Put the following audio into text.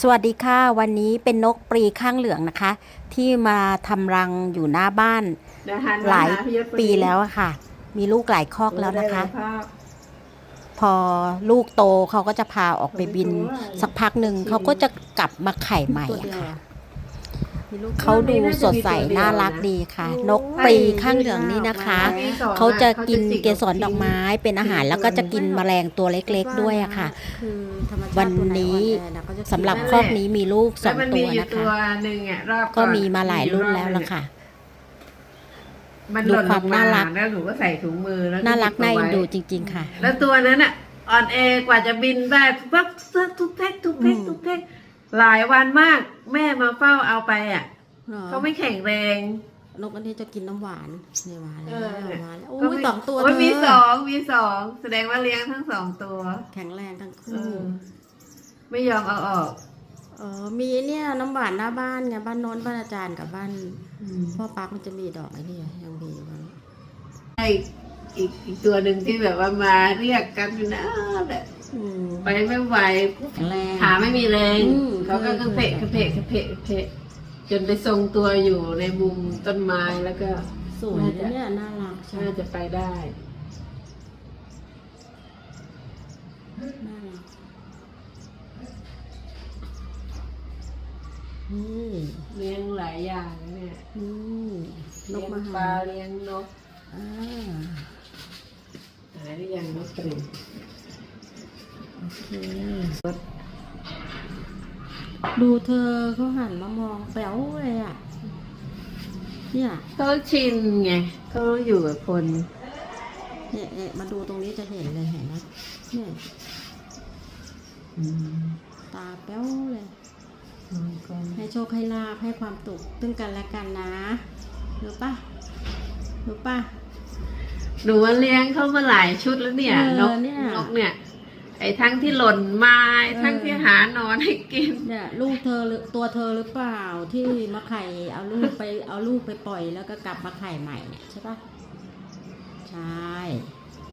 สวัสดีค่ะ วันนี้เป็นนกปรีข้างเหลืองนะคะ ที่มาทำรังอยู่หน้าบ้านเดี๋วหันมหลายพี่ศปีแล้วอะค่ะ มีลูกหลายคอกแล้วนะคะได้เลยภาพพอลูกโตเขาก็จะพาออกไปบิน สักพักหนึ่งเขาก็จะกลับมาไข่ใหม่อะค่ะ เขาดูสดใสน่ารักดีค่ะ นกปรีข้างเหลืองนี่นะคะมีสองเขาจะกินขาเกสรดอกไม้เป็นอาหารแล้วก็จะกินแมลงตัวเล็กๆด้วยอะค่ะ วันนี้สำหรับคอกนี้มีลูกสแล้อวงมันตัมีวอยู่นะตัคะวหนึ่งอะรอบก็อนมีมาหลายรุ่นแล้วล่ะค่ะมันดูหล่นความลงน่ารักแล้วหนูก็ใส่ถุงมือแล้วน่ารักหยิบน่าเอเอ็นไว้ดูจริง ๆ ค่ะ แล้วตัวนั้นอะอ่อนแอกว่าจะบินได้ปั๊บทุกแพ็กทุกแพ็กอืมทุกแพ็ก หลายวันมาก แม่มาเฝ้าเอาไปอะเขาไม่แข็งแรง นกอันนี้จะกินน้ำหวานเนี่ยหวานแล้เอวอหวานแล้วก็โอ้ยไม่สองตัวโอ้ยเธมีสอองมีสองแสดงว่าเลี้ยงทั้งสองตัวแข็งแรงทั้งเอคู่อไม่ยอมเอาออกเออมีเนี่ยน้ำหวานหน้าบ้านไงบ้านโน้นบ้านอาจารย์กับบ้านอืมพ่อปักมันจะมีดอกไอ้นี่ยังมีอยู่บ้าง ไอ้อีกอีกตัวหนึ่งที่แบบว่ามาเรียกกันอยู่นะแบบอืม ไปไม่ไหวแข็งแรงขาไม่มีแรงอืมเขาก็กระเพะกระเพะกระเพะกระเพะจนไปทรงตัวอยู่ในมุมต้นไม้แล้วก็สวยนะเนี่ยน่ารักใช่น่าจะไปได้น่ารักนี่เลี้ยงหลายอย่างเนี่ยนี่นเลี้กยงมาปหาลาเลี้ยงนกอ่าหายหรือยังนกกระดิ่งโอเค ดูเธอเขาหันมามองแป๋วเลยอะ เนี่ยเขาชินไงเขาอยู่กับคนเนี่ยเนี่ยมาดูตรงนี้จะเห็นเลยเห็นไหมเนี่ยตาแป้วเลยให้โชคให้ลาภให้ความตุกตึงกันและกันนะรู้ปะรู้ปะหนูว่าเลี้ยงเขามาหลายชุดแล้วเนี่ยเออนกเนี่ยนกเนี่ย ไอ้ทั้งที่หล่นไม้ทั้งเออที่หานอนให้กิน เนี่ยลูกเธอหรือตัวเธอหรือเปล่าที่มาไข่เอาลูกไปเอาลูกไปปล่อยแล้วก็กลับมาไข่ใหม่เนี่ยใช่ปะใช่